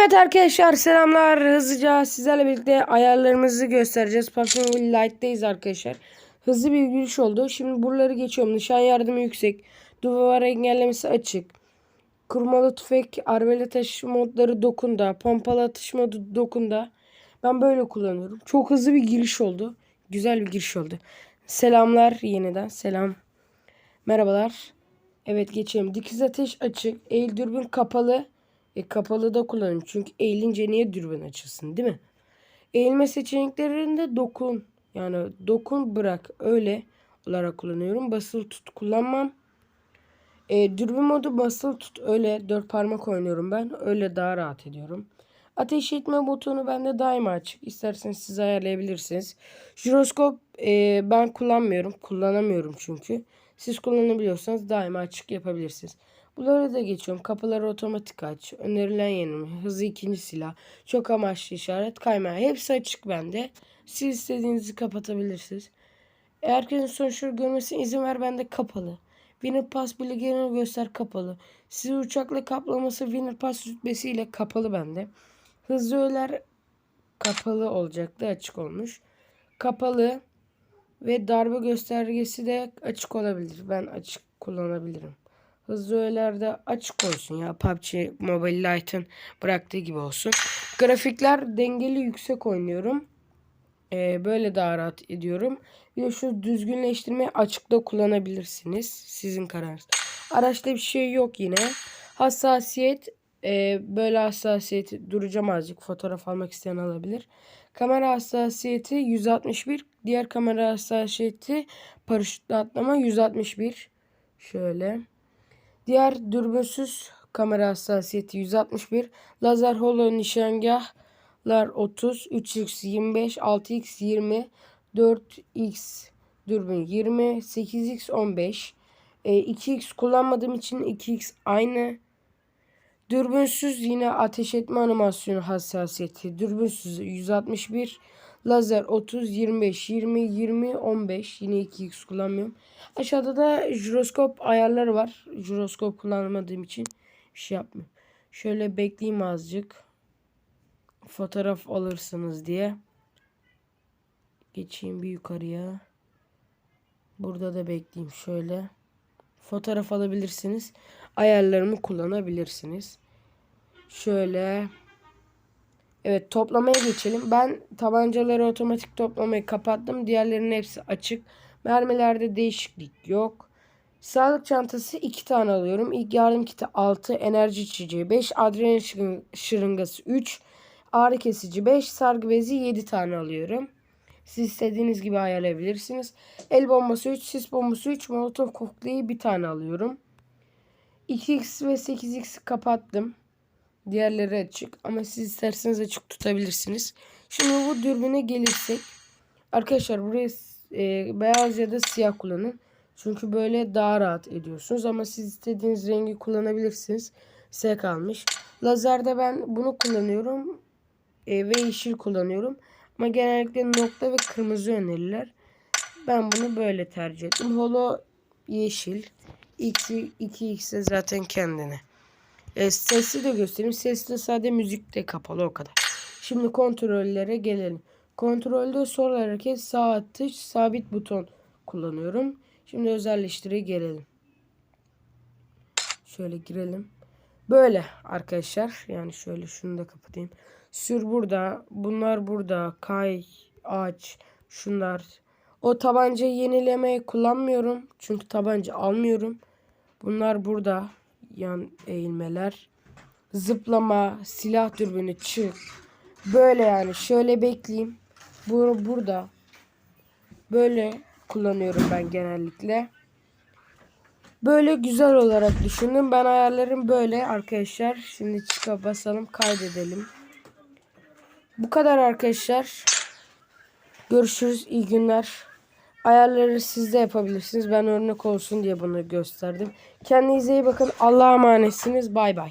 Evet arkadaşlar selamlar. Hızlıca sizlerle birlikte ayarlarımızı göstereceğiz. Parking Light'teyiz arkadaşlar. Hızlı bir giriş oldu. Şimdi buraları geçiyorum. Nişan yardımı yüksek. Duvar engellemesi açık. Kurmalı tüfek, arbelet atış modları dokunda. Pompalı atış modu dokunda. Ben böyle kullanıyorum. Çok hızlı bir giriş oldu. Güzel bir giriş oldu. Selamlar yeniden. Selam. Merhabalar. Evet geçelim. Dikiz ateş açık. Eğil dürbün kapalı. E kapalı da kullanıyorum. Çünkü eğilince niye dürbün açılsın değil mi? Eğilme seçeneklerinde dokun. Yani dokun bırak. Öyle olarak kullanıyorum. Basılı tut kullanmam. E, dürbün modu basılı tut. Öyle dört parmak oynuyorum ben. Öyle daha rahat ediyorum. Ateş etme butonu bende daima açık. İsterseniz siz ayarlayabilirsiniz. Jiroskop e, ben kullanmıyorum. Kullanamıyorum çünkü. Siz kullanabiliyorsanız daima açık yapabilirsiniz. Bunları da geçiyorum. Kapıları otomatik aç. Önerilen yenilme. Hızlı ikinci silah. Çok amaçlı işaret. Kayma. Hepsi açık bende. Siz istediğinizi kapatabilirsiniz. Herkesin sonuçları görmesine izin ver bende kapalı. Winner Pass bilgilerini göster kapalı. Sizi uçakla kaplaması Winner Pass rütbesiyle kapalı bende. Hızlı öğeler kapalı olacaktı açık olmuş. Kapalı ve darbe göstergesi de açık olabilir. Ben açık kullanabilirim. Hızlı öğelerde açık olsun ya. PUBG Mobile Lite'ın bıraktığı gibi olsun. Grafikler dengeli yüksek oynuyorum. Ee, böyle daha rahat ediyorum. Bir de şu düzgünleştirmeyi açıkta kullanabilirsiniz. Sizin kararınız. Araçta bir şey yok yine. Hassasiyet e, böyle hassasiyeti duracağım azıcık. Fotoğraf almak isteyen alabilir. Kamera hassasiyeti 161. Diğer kamera hassasiyeti paraşütle atlama 161. Şöyle. Diğer dürbünsüz kamera hassasiyeti 161. Lazer holo nişangahlar 30. 3x 25. 6x 20. 4x dürbün 20. 8x 15. E, 2x kullanmadığım için 2x aynı. Dürbünsüz yine ateş etme animasyonu hassasiyeti. Dürbünsüz 161. Lazer 30, 25, 20, 20, 15. Yine 2x kullanmıyorum. Aşağıda da jiroskop ayarları var. Jiroskop kullanmadığım için bir şey yapmıyorum. Şöyle bekleyeyim azıcık. Fotoğraf alırsınız diye. Geçeyim bir yukarıya. Burada da bekleyeyim şöyle. Fotoğraf alabilirsiniz. Ayarlarımı kullanabilirsiniz. Şöyle. Evet toplamaya geçelim. Ben tabancaları otomatik toplamayı kapattım. Diğerlerinin hepsi açık. Mermilerde değişiklik yok. Sağlık çantası 2 tane alıyorum. İlk yardım kiti 6, enerji içeceği 5, adrenalin şırıngası 3, ağrı kesici 5, sargı bezi 7 tane alıyorum. Siz istediğiniz gibi ayarlayabilirsiniz. El bombası 3, sis bombası 3, molotof kokteyli bir tane alıyorum. 2x ve 8x kapattım. Diğerleri açık ama siz isterseniz açık tutabilirsiniz. Şimdi bu dürbüne gelirsek. Arkadaşlar buraya e, beyaz ya da siyah kullanın. Çünkü böyle daha rahat ediyorsunuz. Ama siz istediğiniz rengi kullanabilirsiniz. Size kalmış. Lazerde ben bunu kullanıyorum. E, ve yeşil kullanıyorum. Ama genellikle nokta ve kırmızı öneriler. Ben bunu böyle tercih ettim. Holo yeşil. X, 2x'e zaten kendine. E, sesi de göstereyim. Sesli sadece müzik de kapalı o kadar. Şimdi kontrollere gelelim. Kontrolde sol hareket sağ atış sabit buton kullanıyorum. Şimdi özelleştire gelelim. Şöyle girelim. Böyle arkadaşlar. Yani şöyle şunu da kapatayım. Sür burada. Bunlar burada. Kay, aç. Şunlar. O tabancayı yenilemeyi kullanmıyorum. Çünkü tabanca almıyorum. Bunlar burada. Yan eğilmeler. Zıplama, silah dürbünü, çık. Böyle yani. Şöyle bekleyeyim. Bu burada. Böyle kullanıyorum ben genellikle. Böyle güzel olarak düşündüm. Ben ayarlarım böyle arkadaşlar. Şimdi çıka basalım kaydedelim. Bu kadar arkadaşlar. Görüşürüz. İyi günler. Ayarları siz de yapabilirsiniz. Ben örnek olsun diye bunu gösterdim. Kendinize iyi bakın. Allah'a emanetsiniz. Bay bay.